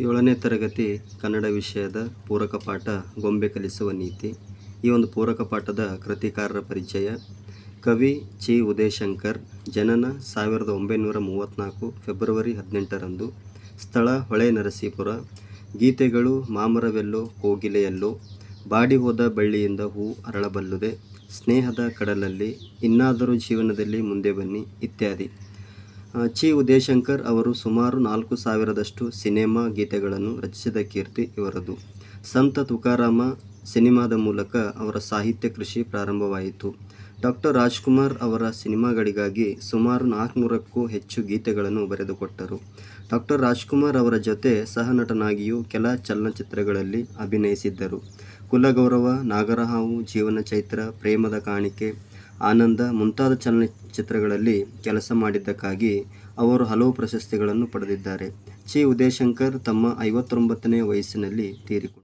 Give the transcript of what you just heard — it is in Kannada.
ಏಳನೇ ತರಗತಿ ಕನ್ನಡ ವಿಷಯದ ಪೂರಕ ಪಾಠ ಗೊಂಬೆ ಕಲಿಸುವ ನೀತಿ. ಈ ಒಂದು ಪೂರಕ ಪಾಠದ ಕೃತಿಕಾರರ ಪರಿಚಯ. ಕವಿ ಚಿ ಉದಯಶಂಕರ್, ಜನನ ಸಾವಿರದ ಒಂಬೈನೂರ ಮೂವತ್ತ್ನಾಲ್ಕು ಫೆಬ್ರವರಿ ಹದಿನೆಂಟರಂದು, ಸ್ಥಳ ಹೊಳೆ ನರಸೀಪುರ, ಗೀತೆಗಳು ಮಾಮರವೆಲ್ಲೋ, ಕೋಗಿಲೆಯಲ್ಲೋ, ಬಾಡಿ ಹೋದ ಬಳ್ಳಿಯಿಂದ ಹೂ ಅರಳಬಲ್ಲದೆ, ಸ್ನೇಹದ ಕಡಲಲ್ಲಿ, ಇನ್ನಾದರೂ ಜೀವನದಲ್ಲಿ ಮುಂದೆ ಬನ್ನಿ, ಇತ್ಯಾದಿ. ಚಿ ಉದಯಶಂಕರ್ ಅವರು ಸುಮಾರು ನಾಲ್ಕು ಸಾವಿರದಷ್ಟು ಸಿನಿಮಾ ಗೀತೆಗಳನ್ನು ರಚಿಸಿದ ಕೀರ್ತಿ ಇವರದು. ಸಂತ ತುಕಾರಾಮ ಸಿನಿಮಾದ ಮೂಲಕ ಅವರ ಸಾಹಿತ್ಯ ಕೃಷಿ ಪ್ರಾರಂಭವಾಯಿತು. ಡಾಕ್ಟರ್ ರಾಜ್ಕುಮಾರ್ ಅವರ ಸಿನಿಮಾಗಳಿಗಾಗಿ ಸುಮಾರು ನಾಲ್ಕುನೂರಕ್ಕೂ ಹೆಚ್ಚು ಗೀತೆಗಳನ್ನು ಬರೆದುಕೊಟ್ಟರು. ಡಾಕ್ಟರ್ ರಾಜ್ಕುಮಾರ್ ಅವರ ಜೊತೆ ಸಹನಟನಾಗಿಯೂ ಕೆಲ ಚಲನಚಿತ್ರಗಳಲ್ಲಿ ಅಭಿನಯಿಸಿದ್ದರು. ಕುಲಗೌರವ, ನಾಗರಹಾವು ಜೀವನ ಚೈತ್ರ ಪ್ರೇಮದ ಕಾಣಿಕೆ ಆನಂದ ಮುಂತಾದ ಚಲನಚಿತ್ರಗಳಲ್ಲಿ ಕೆಲಸ ಮಾಡಿದ್ದಕ್ಕಾಗಿ ಅವರು ಹಲವು ಪ್ರಶಸ್ತಿಗಳನ್ನು ಪಡೆದಿದ್ದಾರೆ. ಚಿ ಉದಯಶಂಕರ್ ತಮ್ಮ ಐವತ್ತೊಂಬತ್ತನೇ ವಯಸ್ಸಿನಲ್ಲಿ ತೀರಿಕೊಂಡರು